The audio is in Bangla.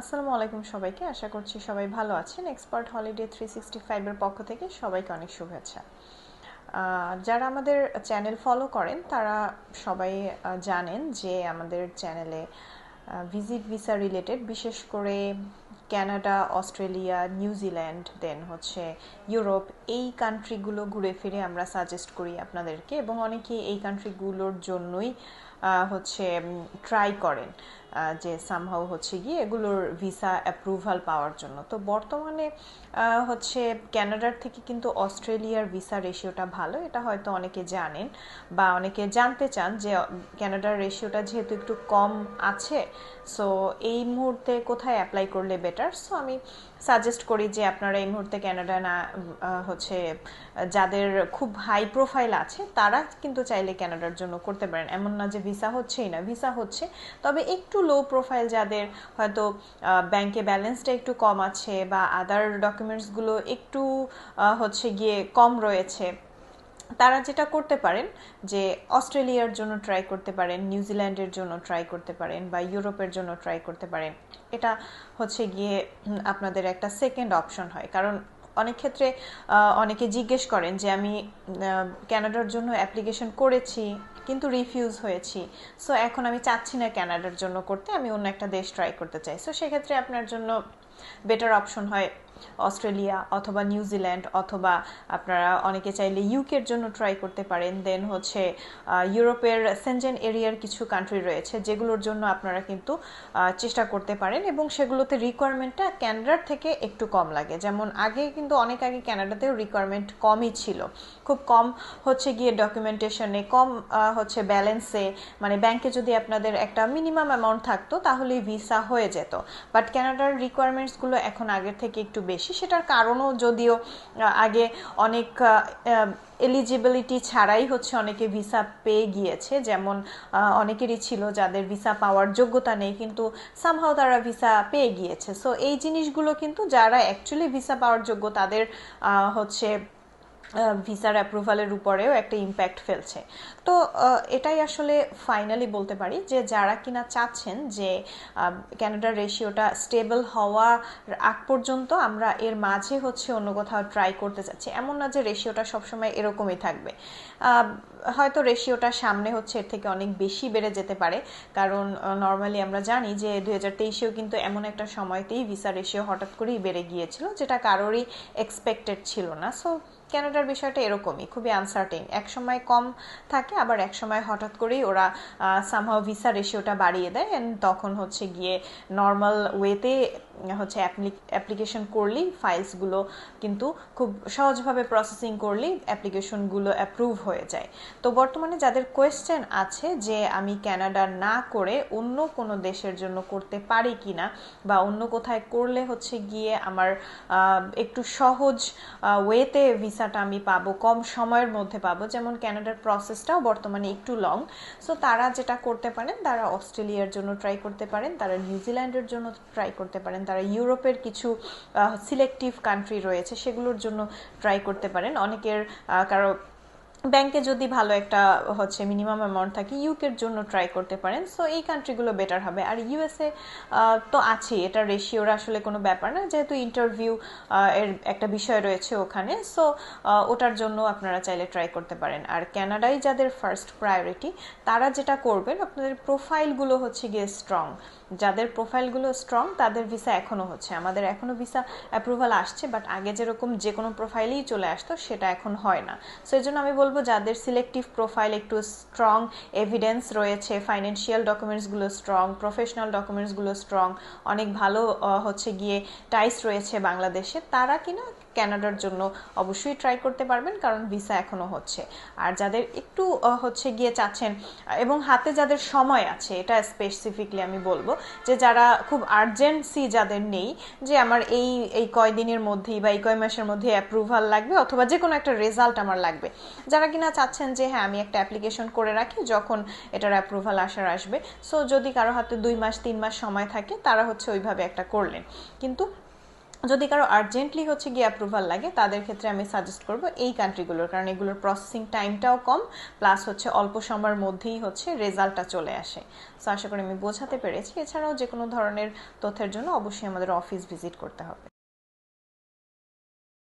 আসসালামু আলাইকুম সবাইকে। আশা করছি সবাই ভালো আছেন। এক্সপার্ট হলিডে থ্রি সিক্সটি ফাইভের পক্ষ থেকে সবাইকে অনেক শুভেচ্ছা। যারা আমাদের চ্যানেল ফলো করেন, তারা সবাই জানেন যে আমাদের চ্যানেলে ভিজিট ভিসা রিলেটেড বিশেষ করে ক্যানাডা অস্ট্রেলিয়া নিউজিল্যান্ড দেন হচ্ছে ইউরোপ এই কান্ট্রিগুলো ঘুরে ফিরে আমরা সাজেস্ট করি আপনাদেরকে এবং অনেকে এই কান্ট্রিগুলোর জন্যই হচ্ছে ট্রাই করেন যে সামহাও হচ্ছে গিয়ে এগুলোর ভিসা অ্যাপ্রুভাল পাওয়ার জন্য। তো বর্তমানে হচ্ছে ক্যানাডার থেকে কিন্তু অস্ট্রেলিয়ার ভিসা রেশিওটা ভালো, এটা হয়তো অনেকে জানেন বা অনেকে জানতে চান যে ক্যানাডার রেশিওটা যেহেতু একটু কম আছে সো এই মুহূর্তে কোথায় অ্যাপ্লাই করলে বেটার সো আমি সাজেস্ট করি যে আপনারা এই মুহূর্তে ক্যানাডা না হচ্ছে, যাদের খুব হাই প্রোফাইল আছে, তারা কিন্তু চাইলে ক্যানাডার জন্য করতে পারেন। এমন না যে ভিসা হচ্ছেই না, ভিসা হচ্ছে। তবে একটু লো প্রোফাইল যাদের হয়তো ব্যাংকে ব্যালেন্সটা একটু কম আছে বা আদার ডকুমেন্টসগুলো একটু হচ্ছে গিয়ে কম রয়েছে, তারা যেটা করতে পারেন যে অস্ট্রেলিয়ার জন্য ট্রাই করতে পারেন নিউজিল্যান্ডের জন্য ট্রাই করতে পারেন বা ইউরোপের জন্য ট্রাই করতে পারেন। এটা হচ্ছে গিয়ে আপনাদের একটা সেকেন্ড অপশন হয়। কারণ অনেক ক্ষেত্রে অনেকে জিজ্ঞেস করেন যে আমি ক্যানাডার জন্য অ্যাপ্লিকেশন করেছি কিন্তু রিফিউজ হয়েছি। সো এখন আমি চাচ্ছি না ক্যানাডার জন্য করতে, আমি অন্য একটা দেশ ট্রাই করতে চাই। সো সেক্ষেত্রে আপনার জন্য বেটার অপশন হয় অস্ট্রেলিয়া অথবা নিউজিল্যান্ড অথবা আপনারা অনেকে চাইলে ইউকের জন্য ট্রাই করতে পারেন। দেন হচ্ছে ইউরোপের সেনজেন এরিয়ার কিছু কান্ট্রি রয়েছে, যেগুলোর জন্য আপনারা কিন্তু চেষ্টা করতে পারেন এবং সেগুলোতে রিকোয়ারমেন্টটা ক্যানাডার থেকে একটু কম লাগে। যেমন আগে কিন্তু অনেক আগে ক্যানাডাতেও রিকোয়ারমেন্ট কমই ছিল। খুব কম হচ্ছে গিয়ে ডকুমেন্টেশনে কম হচ্ছে ব্যালেন্সে মানে ব্যাংকে যদি আপনাদের একটা মিনিমাম অ্যামাউন্ট থাকতো তাহলে ভিসা হয়ে যেত। বাট ক্যানাডার রিকোয়ারমেন্টসগুলো এখন আগের থেকে একটু বেশি, সেটার কারণও যদিও আগে অনেক এলিজিবিলিটি ছাড়াই হচ্ছে অনেকে ভিসা পেয়ে গিয়েছে। যেমন অনেকেরই ছিল যাদের ভিসা পাওয়ার যোগ্যতা নেই, কিন্তু সামহাও তারা ভিসা পেয়ে গিয়েছে। সো এই জিনিসগুলো কিন্তু যারা অ্যাকচুয়ালি ভিসা পাওয়ার যোগ্য, তাদের হচ্ছে ভিসার অ্যাপ্রুভালের উপরেও একটা ইম্প্যাক্ট ফেলছে। তো এটাই আসলে ফাইনালি বলতে পারি যে, যারা কিনা চাচ্ছেন যে ক্যানাডার রেশিওটা স্টেবল হওয়ার আগ পর্যন্ত আমরা এর মাঝে হচ্ছে অন্য কোথাও ট্রাই করতে চাচ্ছি। এমন না যে রেশিওটা সবসময় এরকমই থাকবে। হয়তো রেশিওটা সামনে হচ্ছে এর থেকে অনেক বেশি বেড়ে যেতে পারে। কারণ নর্মালি আমরা জানি যে, দুই হাজার তেইশেও কিন্তু এমন একটা সময়তেই ভিসা রেশিও হঠাৎ করেই বেড়ে গিয়েছিল, যেটা কারোরই এক্সপেক্টেড ছিল না। সো ক্যানাডার বিষয়টা এরকমই, খুবই আনসার্টেন এক সময় কম থাকে, আবার এক সময় হঠাৎ করেই ওরা সামহাও ভিসা রেশিওটা বাড়িয়ে দেয় অ্যান্ড তখন হচ্ছে গিয়ে নর্মাল ওয়েতে হচ্ছে অ্যাপ্লিকেশন করলেই ফাইলসগুলো কিন্তু খুব সহজভাবে প্রসেসিং করলেই অ্যাপ্লিকেশনগুলো অ্যাপ্রুভ হয়ে যায়। তো বর্তমানে যাদের কোয়েশ্চেন আছে যে আমি ক্যানাডা না করে অন্য কোনো দেশের জন্য করতে পারি কি না বা অন্য কোথায় করলে হচ্ছে গিয়ে আমার একটু সহজ ওয়েতে ভিসাটা আমি পাবো, কম সময়ের মধ্যে পাবো, যেমন ক্যানাডার প্রসেসটাও বর্তমানে একটু লং সো তারা যেটা করতে পারেন, তারা অস্ট্রেলিয়ার জন্য ট্রাই করতে পারেন, তারা নিউজিল্যান্ডের জন্য ট্রাই করতে পারেন তারা ইউরোপের কিছু সিলেক্টিভ কান্ট্রি রয়েছে সেগুলোর জন্য ট্রাই করতে পারেন। অনেকের কারও ব্যাংকে যদি ভালো একটা, হচ্ছে মিনিমাম অ্যামাউন্ট থাকে ইউকের জন্য ট্রাই করতে পারেন। সো এই কান্ট্রিগুলো বেটার হবে। আর ইউএসএ তো আছে এটা রেশিওর আসলে কোনো ব্যাপার না। যেহেতু ইন্টারভিউ এর একটা বিষয় রয়েছে ওখানে। সো ওটার জন্য আপনারা চাইলে ট্রাই করতে পারেন। আর ক্যানাডাই যাদের ফার্স্ট প্রায়োরিটি তারা যেটা করবেন, আপনাদের প্রোফাইলগুলো হচ্ছে গিয়ে স্ট্রং যাদের প্রোফাইলগুলো স্ট্রং তাদের ভিসা এখনও হচ্ছে। আমাদের এখনও ভিসা অ্যাপ্রুভাল আসছে বাট আগে যেরকম যে কোনো প্রোফাইলেই চলে আসতো, সেটা এখন হয় না। সো এই জন্য আমি বলব যাদের সিলেক্টিভ প্রোফাইল একটু স্ট্রং এভিডেন্স রয়েছে ফাইন্যান্সিয়াল ডকুমেন্টসগুলো স্ট্রং প্রফেশনাল ডকুমেন্টসগুলো স্ট্রং অনেক ভালো হচ্ছে গিয়ে টাইস রয়েছে বাংলাদেশে, তারা কিনা ক্যানাডার জন্য অবশ্যই ট্রাই করতে পারবেন, কারণ ভিসা এখনও হচ্ছে। আর যাদের একটু হচ্ছে গিয়ে চাচ্ছেন, এবং হাতে যাদের সময় আছে, এটা স্পেসিফিকলি আমি বলব, যে যারা খুব আর্জেন্সি যাদের নেই, যে আমার এই এই কয়দিনের মধ্যেই বা এই কয় মাসের মধ্যে অ্যাপ্রুভাল লাগবে, অথবা যে কোনো একটা রেজাল্ট আমার লাগবে। যারা কিনা চাচ্ছেন যে হ্যাঁ আমি একটা অ্যাপ্লিকেশন করে রাখি, যখন এটার অ্যাপ্রুভাল আসার আসবে। সো যদি কারও হাতে দুই মাস, তিন মাস সময় থাকে, তারা হচ্ছে ওইভাবে একটা করলেন। কিন্তু যদি কারও আর্জেন্টলি হচ্ছে গিয়ে অ্যাপ্রুভাল লাগে, তাদের ক্ষেত্রে আমি সাজেস্ট করব এই কান্ট্রিগুলোর কারণ এগুলোর প্রসেসিং টাইমটাও কম প্লাস হচ্ছে অল্প সময়ের মধ্যেই হচ্ছে রেজাল্টটা চলে আসে। সো আশা করি আমি বোঝাতে পেরেছি। এছাড়াও যে কোনো ধরনের তথ্যের জন্য অবশ্যই আমাদের অফিস ভিজিট করতে হবে।